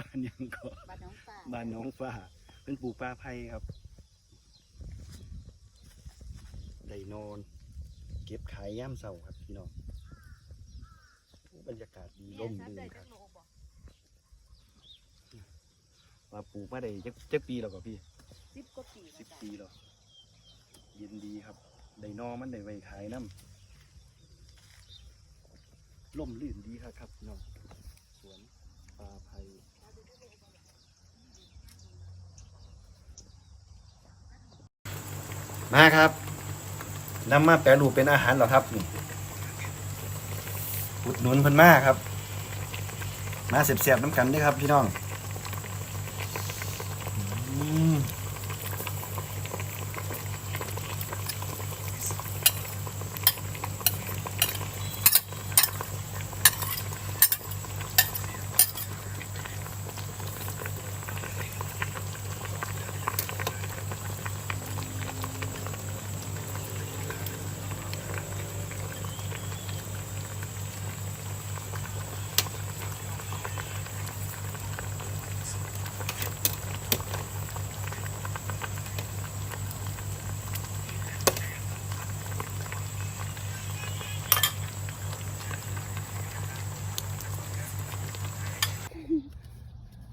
บ้านหยังก็บ้านน้องป่าบ้านน้องฟ้าเป็นปลูกปลาไผ่ครับได้นอน เก็บขายย่ามเสาครับพี่น้องบรรยากาศดีร่มรื่นครับมาปลูกมาได้จักจักปีแล้วก็พี่สิบกว่าปีสิบปีแล้วเย็นดีครับได้นอมันได้ไว้ขายน้ำล่มลื่นดีครับครับพี่น้องสวนปลาไผ่ มาครับนำมาแปรรูปเป็นอาหารเหรอครับนี่อุดหนุนเพิ่นมากครับ มาเสียบๆน้ำกันด้วยครับพี่น้องอืม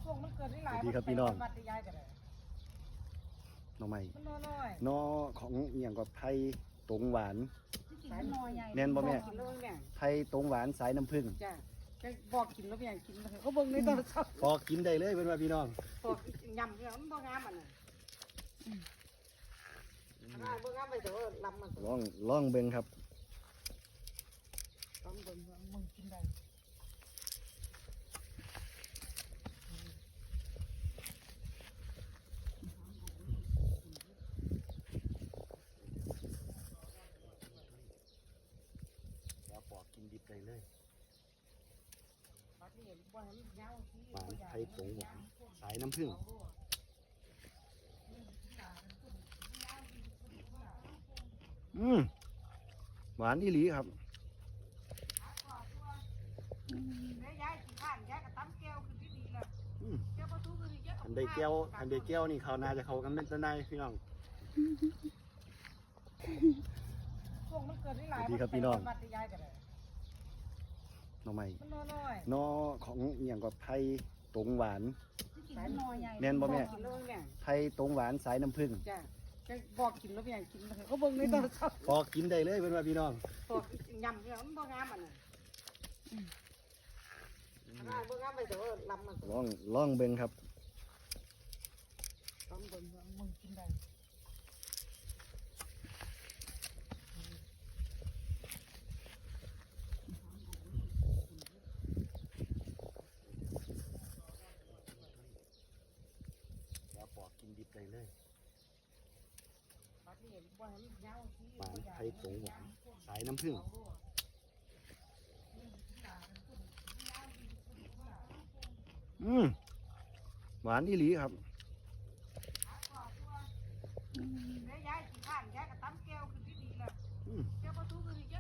ช่วงมันเกิดที่หลาย ส วัสดีครับพี่น้องวัดที่ย้ายกันเลยหน่อไม้มันน้อยนอของอหย่างกับไผ่ตรงหวาน ๆสายน้อยใหญ่แม่นบ่แม่ กินแล้วเนี่ยไผ่ตรงหวานสายน้ำผึ้งจ้ะจะบอกกินแล้วอย่างกินแล้วเขาเบิ่งในโทรศัพท์พอกินได้เลยเป็นว่าพี่น้องบอกยำเนี่ยมันบ่งามอันน่ะอ่าบ่งามไปเถอะลำมันลองลองเบิ่งครับต้องเบิ่งว่ามึงกินได้ แล้วปอกกินดิบ ได้เลยบัดนี้บ่ให้มันยาวสิหวานไผ่ตรงหวานสายน้ำผึ้งอืมหวานอีหลีครับแม่ยายสิข้านยายก็ตำแก้วคือดีๆล่ะอืมแก้วประตูคือดีอันใดแก้วอันใดแก้วนี่เขาน่าจะเขากันเป็นตะไนพี่น้องช่วงมันเกิดที่หลายสวัสดีครับพี่น้องวัดที่ย้ายกั นเลยหน่อไม้มันน้อยนอของอหย่างกับไผ่ตรงหวานๆสายน้อยใหญ่แม่นบ่แม่ กินแล้วเนี่ยไผ่ตรงหวานสายน้ำผึ้งจ้ะจะบอกกินแล้วอย่างกินแล้วเขาเบิ่งในโทรศัพท์พอกินได้เลยเป็นว่าพี่น้องบอกยำเนี่ยมันบ่งามอันน่ะอ่าบ่งามไปเถอะลำมันลองลองเบิ่งครับต้องเบิ่งว่ามึงกินได้ แล้วปอกกินดิบได้ เลยหวานไผ่ตรงหวานสายน้ำผึ้งอืมหวานอีหลีครับ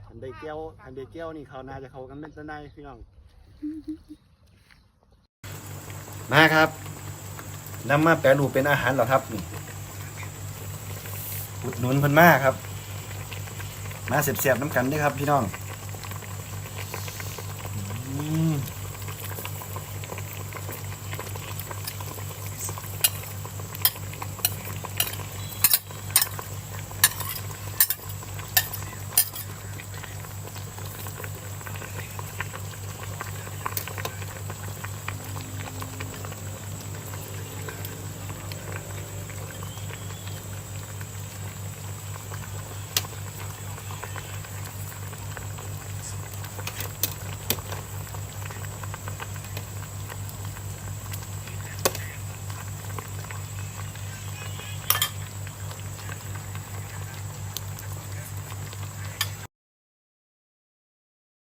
อันใดแก้วอันใดแก้วนี่เขาน่าจะเขากันเป็นตะไนพี่น้อง มาครับ นำมาแปรรูปเป็นอาหารเหรอครับนี่อุดหนุนเพิ่นมากครับ มาเสียบๆน้ำกันด้วยครับพี่น้อง